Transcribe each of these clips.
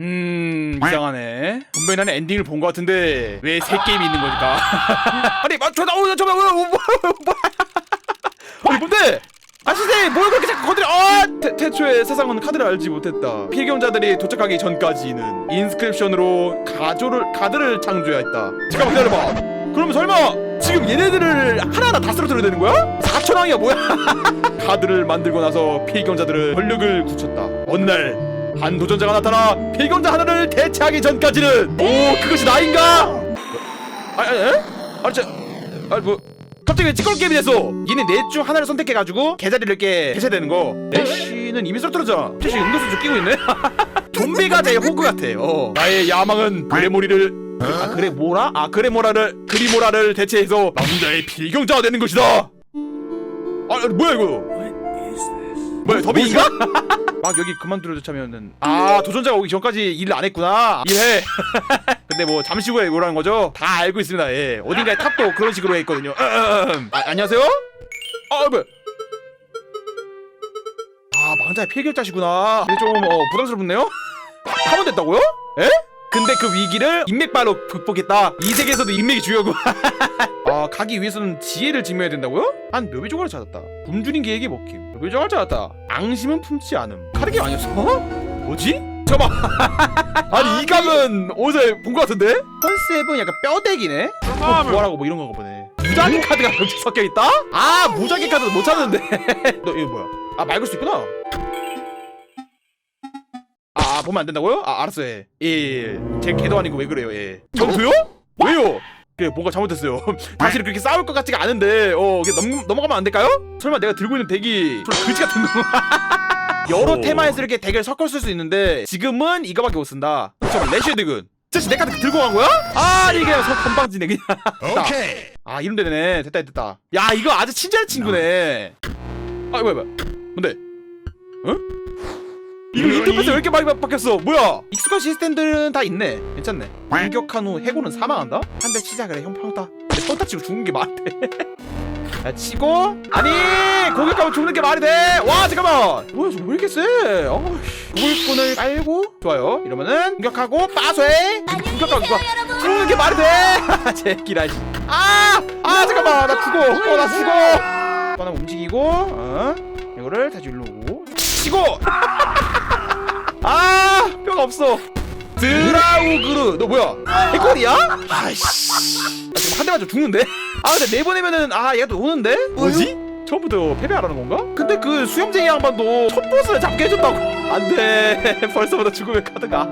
음 이상하네. 분명히 나는 엔딩을 본 것 같은데 왜 새 게임이 있는 걸까. 아니 맞저 나오자 저거 뭐야 뭐야 아니 뭔데? 아시세 뭘 그렇게 자꾸 건드려? 아 태, 태초에 세상은 카드를 알지 못했다. 필경자들이 도착하기 전까지는 인스크립션으로 가조를 카드를 창조했다. 잠깐만 기다려봐. 그럼 설마 지금 얘네들을 하나하나 다 쓰러뜨려야 되는 거야? 4천왕이야 뭐야? 카드를 만들고 나서 필경자들은 권력을 굳혔다. 어느 날 한 도전자가 나타나 필경자 하나를 대체하기 전까지는 오 그것이 나인가? 아, 아, 에? 아니 저, 아니 뭐 갑자기 왜 찌꺼기 게임이 됐어? 얘네 넷중 하나를 선택해가지고 개자리를 이렇게 개체되는 거. 애쉬는 이미 썰떨어져. 애쉬 은근슬쩍 끼고 있네. 좀비가 제 호그 같아. 어. 나의 야망은 그레모리를 아 그래 뭐라? 아 그래 모라를 그리모라를 대체해서 남자의 필경자가 되는 것이다. 아 뭐야 이거? 뭐야 더빙인가? 막 여기 그만두려 차면은 아 도전자가 오기 전까지 일을 안 했구나. 일해. 근데 뭐 잠시 후에 오라는 거죠? 다 알고 있습니다. 예. 어딘가에 탑도 그런 식으로 해 있거든요. 음. 아, 안녕하세요? 아 뭐. 아 망자의 필결자시구나. 근데 좀 어, 부담스럽네요? 하면 됐다고요? 에? 근데 그 위기를 인맥발로 극복했다. 이 세계에서도 인맥이 중요하고. 아 가기 위해서는 지혜를 증명해야 된다고요? 한 묘비조각을 찾았다. 굶주린 계획이 먹힘. 묘비조각을 찾았다. 앙심은 품지 않음. 카드게임 아니었어? 뭐지? 잠깐만. 아니 이 감은 어디서 본것 같은데? 컨셉은 약간 뼈대기네? 뭐 구하라고 뭐 이런 건가 보네. 무작위 카드가 여기 섞여 있다? 아 무작위 카드도 못 찾는데. 너 이거 뭐야? 아 맑을 수 있구나 아 보면 안 된다고요? 아 알았어요 예. 예. 제 개도 아니고 왜 그래요 예. 전투요? 왜요? 그래 뭔가 잘못했어요 다시 그렇게 싸울 것 같지가 않은데 어 이게 넘, 넘어가면 안 될까요? 설마 내가 들고 있는 덱이 좀 그지 같은 거 여러 오. 테마에서 이렇게 덱을 섞어 쓸 수 있는데 지금은 이거밖에 못 쓴다 잠깐 레시드군 자식 내 카드 들고 간 거야? 아니 그냥 서 건방지네 그냥 오케이. 아 이름 되네 됐다 됐다 야 이거 아주 친절한 친구네 아 뭐야 뭐야 뭔데 어? 이거 인터페이스 왜 이렇게 많이 바- 바뀌었어? 뭐야? 익숙한 시스템들은 다 있네. 괜찮네. 공격한 후 해고는 사망한다? 한 대 치자 그래 형 평타 평타 치고 죽는 게 말이 돼 야 치고? 아니! 공격하면 죽는 게 말이 돼 와 잠깐만! 뭐야 저거 왜 이렇게 세? 도굴꾼을 깔고. 좋아요. 이러면은 공격하고 빠쇠 공격하고 이거 죽는 게 말이 돼! 제끼라 씨. 아! 아 잠깐만! 나 죽어. 어나 죽어. 하나 움직이고 어? 이거를 다시 일로 오고. 치고 아 뼈가 없어. 드라우그르. 너 뭐야? 해골이야? 아이씨. 아, 지금 한 대만 좀 죽는데? 아 근데 내보내면은 아 얘가 또 오는데? 뭐지? 처음부터 패배하라는 건가? 근데 그 수염쟁이 양반도 첫 보스를 잡게 해준다고. 안 돼. 벌써부터 죽음의 카드가.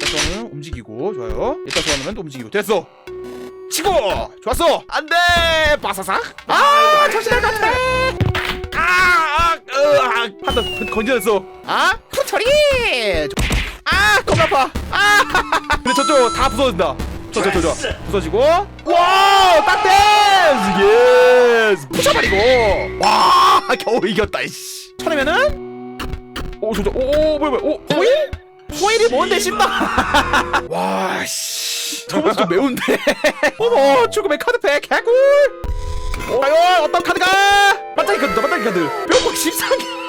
일단 움직이고 좋아요. 일단 소환하면 또 움직이고. 됐어. 치고! 좋았어! 안 돼! 바사삭? 아 정신을 같아 한번 건져냈어. 아? 푸처리! 아 겁나 아파. 아. 근데 저쪽 다 부서진다. 저저 저 저. 부서지고. 와 딱댄스 예스. 부셔버리고. 와 겨우 이겼다 이씨. 쳐내면은? 오 저저 오오 뭐야 뭐야. 오 호일? 호일이 뭔데 싶다 와씨. 저거 좀 매운데. 어머 죽음의 카드팩 개꿀. 과연 어떤 카드가? 반짝이 카드다 반짝이 카드. 뿅뿅 14개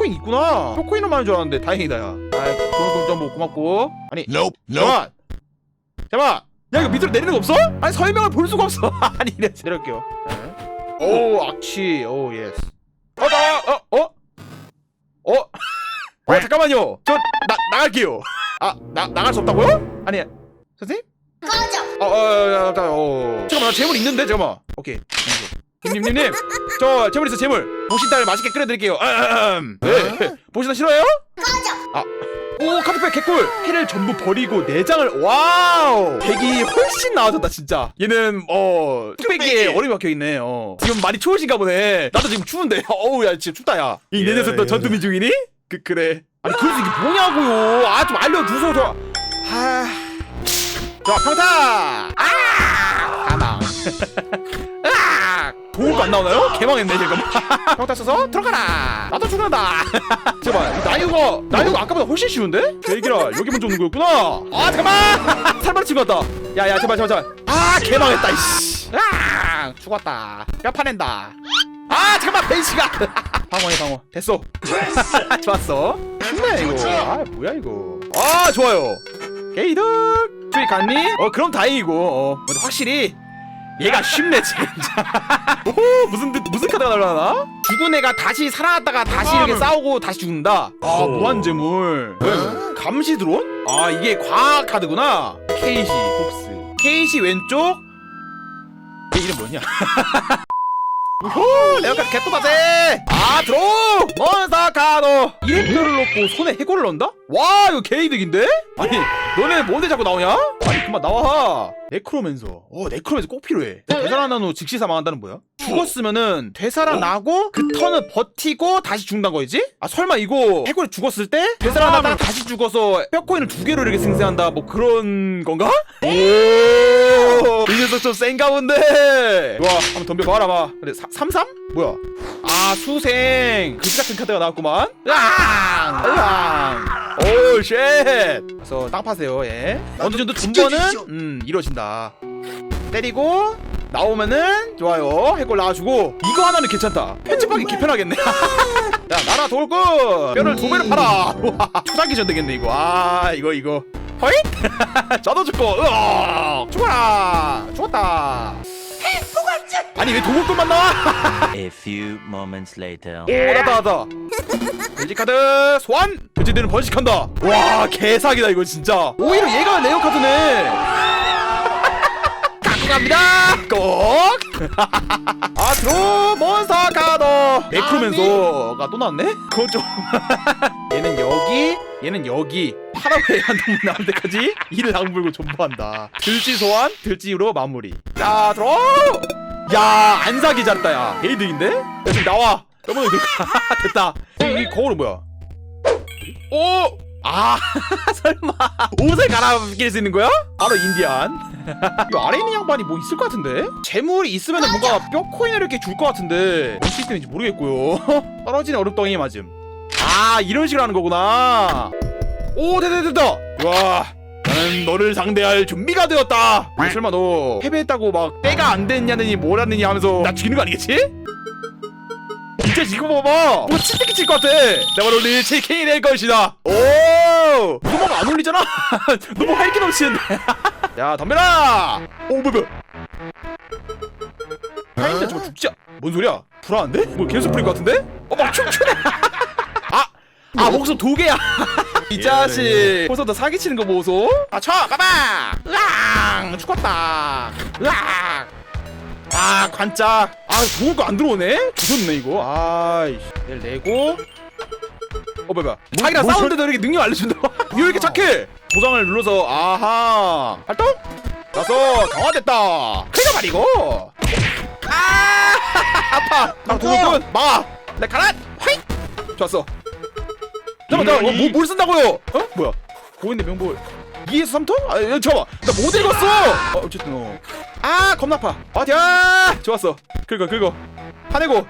피코인 있구나 피코인은 많은 줄 알았는데 다행이다 야 아이 좋은 정보 고맙고 아니 Nope. Nope. 야 이거 밑으로 내리는 거 없어? 아니 설명을 볼 수가 없어 아니 네 내려올게요 네. 오 악취 오 예스 어나 어? 어? 어? 어 잠깐만요 저 나, 나갈게요 아 나, 나갈 수 없다고요? 아니 선생님? 꺼져 어어어 어, 어, 잠깐만 나 재물 있는데 잠깐만 오케이 님님님 저 재물 있어 재물. 보신달 맛있게 끓여드릴게요. 음, 네. 보신달 싫어요? 아. 오 카드팩 개꿀. 해를 전부 버리고 내장을 와우. 덱이 훨씬 나아졌다 진짜. 얘는 어 뚝배기에 얼음이 박혀있네 어. 지금 많이 추우신가 보네. 나도 지금 추운데. 어우 야 진짜 춥다 야이 예, 내 녀석도 예. 전투민 중이니? 그 그래. 아니 그래서 이게 뭐냐고요. 아 좀 알려주소 저. 하... 자 평타. 아! 가망 아안 나오나요? 개망했네 지금. 평타 써서 들어가라. 나도 죽는다. 잠깐만 나이가 나이가 아까보다 훨씬 쉬운데? 제기라 여기 먼저 오는 거였구나. 아 잠깐만! 살벌 친것 같다. 야야 제발 제발 제발. 아 개망했다 이씨. 아 죽었다. 뼈 파낸다. 아 잠깐만 벤시가. 방어해 방어. 됐어. 좋았어. 쉽네 이거. 아 뭐야 이거. 아 좋아요. 게이득. 수익 갔니? 어 그럼 다행이고. 어 확실히 얘가 쉽네 진짜 오 무슨 뜻- 무슨 카드가 날라나? 죽은 애가 다시 살아났다가 다시 이렇게 싸우고 다시 죽는다 아 무한재물 왜? 감시 드론? 아 이게 과학 카드구나 케이시 폭스 케이시 왼쪽 얘 이름 뭐냐? 후 레어카드 개또다세 아 들어 몬스터 카드 이렉터를 놓고 손에 해골을 넣는다? 와 이거 개이득인데? 아니 너네 뭔데 자꾸 나오냐? 아니 그만 나와 네크로맨서 어 네크로맨서 꼭 필요해 되살아난 후 즉시 사망한다는 뭐야? 죽었으면은 되살아나고 그 턴을 버티고 다시 죽는다는 거지? 아 설마 이거 해골이 죽었을 때 되살아나다가 다시 죽어서 뼈코인을 두 개로 이렇게 생성한다 뭐 그런 건가? 오 이 녀석 좀 센가 본데. 와 한번 덤벼봐라 봐. 근데 사, 33? 뭐야? 아 수생. 그지 같은 카드가 나왔구만. 으앙 으앙 오쉣! 그래서 땅 파세요 예. 어느 정도 존버는? 음 이루어진다. 때리고 나오면은 좋아요. 해골 나와주고. 이거 하나는 괜찮다. 편집하기 개편하겠네. 야 나라 돌고 뼈를 두 배로 팔아. 우와, 초장기 전 되겠네 이거. 아 이거 이거 허잇? 저도 죽고 으악! 죽어라! 죽었다! 아니 왜 도목돌만 나와 A few moments later. 오 나다 나다. 돼지 카드 소환! 돼지들은 번식한다. 와 개사기다 이거 진짜. 오히려 얘가 레어 카드네. 갖고 갑니다. 꼭아 드로 몬스터 카드. 네크로맨서가 또 나왔네? 그건 좀. 얘는 여기 얘는 여기 파라웨이 한놈 나올 때까지 이를 악물고 존버한다. 들지 소환 들지로 마무리. 자 들어! 야 안사기 잘했다 야. 게이드인데? 야 지금 나와. 저번에 됐다. 이, 이 거울은 뭐야? 오! 아 설마. 옷을 갈아낄 수 있는 거야? 바로 인디안. 이 아래 있는 양반이 뭐 있을 것 같은데? 재물이 있으면 뭔가 뼈 코인을 이렇게 줄 것 같은데. 뭔 시스템인지 모르겠고요. 떨어지는 얼음덩이 맞음. 아 이런 식으로 하는 거구나 오 됐다 됐다. 와 나는 너를 상대할 준비가 되었다. 어, 설마 너 패배했다고 막 때가 안 됐냐느니 뭐라느니 하면서 나 죽이는 거 아니겠지? 진짜 지금 봐봐. 뭔가 치트키 칠것 같아. 내가 올릴 치킨이 될 것이다. 오! 너무 안 올리잖아. 너무 활기 넘치는데 야 덤벼라! 오 뭐야 하인데 저거 죽지 않... 뭔 소리야? 불안한데? 뭐 계속 뿌릴 것 같은데? 어막 춤추네. 아! 아 목숨 두 개야 이 자식. 벌써 너 사기치는 거 보소. 아쳐 가봐 으앙! 죽었다. 으앙! 아 관짝 아 좋은 거 안 들어오네? 조졌네 이거. 아이씨. 얘를 내고. 어 뭐야 뭐야. 자기랑 싸우는데도 이렇게 능력 알려준다 왜 이렇게 착해? 도장을 눌러서 아하. 활동! 나서 강화됐다. 크게 말이고 아 아파. 나 도둑군 막아. 내 가라 화이! 좋았어 잠깐만 나 뭐, 뭘 쓴다고요? 어? 뭐야? 고인의 명볼 2에서 3톤? 아 야, 잠깐만 나 못 읽었어! 어, 어쨌든 어. 아 겁나 아파. 어디야! 좋았어. 긁어 긁어. 화내고.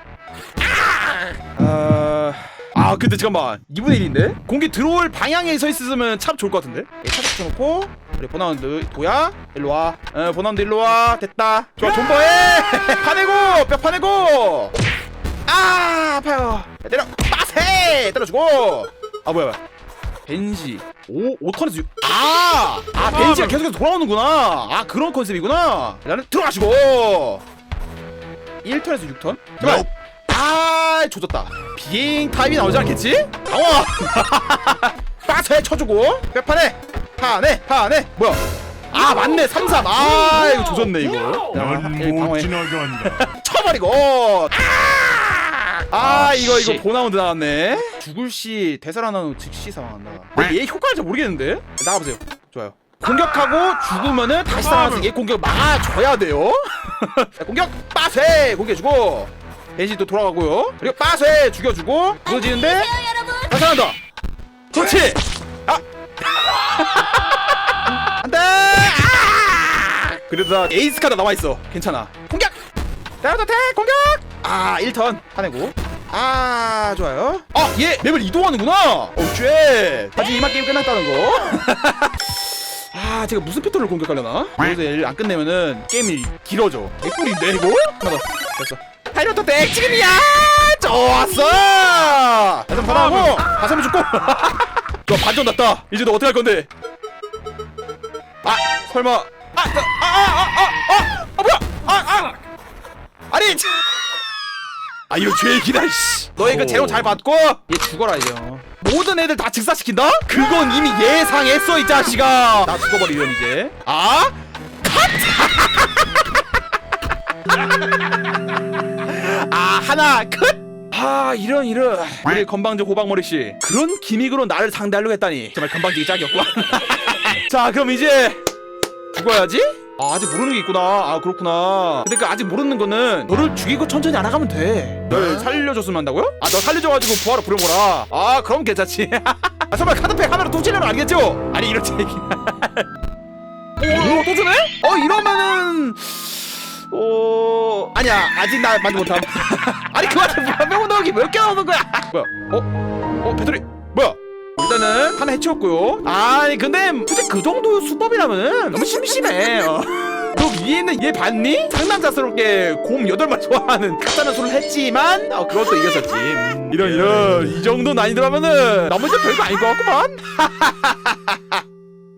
아... 아 근데 잠깐만 2분의 1인데? 공기 들어올 방향에 서 있으면 참 좋을 것 같은데? 얘 차박 쳐놓고 그래 보나운드 도야 일로와. 어 보나운드 일로와. 됐다. 좋아 존버해. 파내고 뼈 파내고. 아 아파요. 야, 때려. 빠세! 때려주고 아 뭐야 뭐야. 벤시 오 5턴에서 6... 아! 아 벤시가 계속해서 돌아오는구나. 아 그런 컨셉이구나. 나는 들어가시고. 1턴에서 6턴? 잠깐만 아 조졌다. 비행 타임이 나오지 않겠지? 나와. 빠세 쳐주고. 뼈파네 파네 파네 뭐야? 아 맞네. 3 3 아 이거 조졌네 이거. 넌못 지나간다. 쳐버리고. 아, 아 이거 이거 보나운드 나왔네. 죽을 시 되살아나는 즉시 사망한다 근데 얘 효과를 잘 모르겠는데? 나가보세요. 좋아요. 공격하고 죽으면은 다시 살아나서 얘 공격 막아줘야 돼요. 자, 공격 빠세! 공격해주고. 벤시 또 돌아가고요. 그리고 빠세! 죽여주고. 무너지는데 다시 살아난다 그렇지! 아! 안돼! 아! 그래도 나 에이스 카드 나와 있어. 괜찮아. 공격! 다운어택 공격! 아 1턴. 화내고 아 좋아요. 아얘 맵을 이동하는구나. 어쉣 아직 이만 게임 끝났다는 거 아 제가 무슨 패턴을 공격하려나? 여기서 얘를 안 끝내면은 게임이 길어져. 개꿀인데 이거? 더. 됐어. 파이로트 덱 지금이야! 좋았어! 다시 한번 하고. 다시 한번 죽고. 너 반전 났다. 이제 너 어떻게 할 건데? 아 설마. 아아아아아아 아, 뭐야? 아아! 아니 참. 아 이거 죄기다 씨. 너희 그 재료 잘 받고? 얘 죽어라 이제. 모든 애들 다 즉사시킨다? 그건 이미 예상했어 이 자식아. 나 죽어버리렴 이제. 아? 아 하나 끝. 아 이런 이런. 우리 건방진 호박머리 씨. 그런 기믹으로 나를 상대하려고 했다니. 정말 건방지기 짝이었구만. 자 그럼 이제 죽어야지. 아 아직 모르는 게 있구나. 아 그렇구나. 근데 그 아직 모르는 거는 너를 죽이고 천천히 알아가면 돼. 널 살려줬으면 한다고요? 아 너 살려줘가지고 부하러 부려보라. 아 그럼 괜찮지. 아 설마 카드팩 하나로 통째로는 아니겠죠? 아니 이런 얘기. 오, 또 주네? 어 이러면은 어 아니야 아직 나 만족 못함 아니 그 와중에 몇명 넣기 몇개 나오는 거야 뭐야 어? 어 배터리 뭐야 일단은 하나 해치웠고요. 아니 근데 굳이 그 정도 수법이라면은 너무 심심해. 어. 너 위에 있는 얘 봤니? 상남자스럽게 곰 8마리 좋아하는 가짜는 소리를 했지만 어, 그것도 이겼었지. 음, 이런 이런 이 정도 난이도라면은 나머지 별거 아닌 것 같구만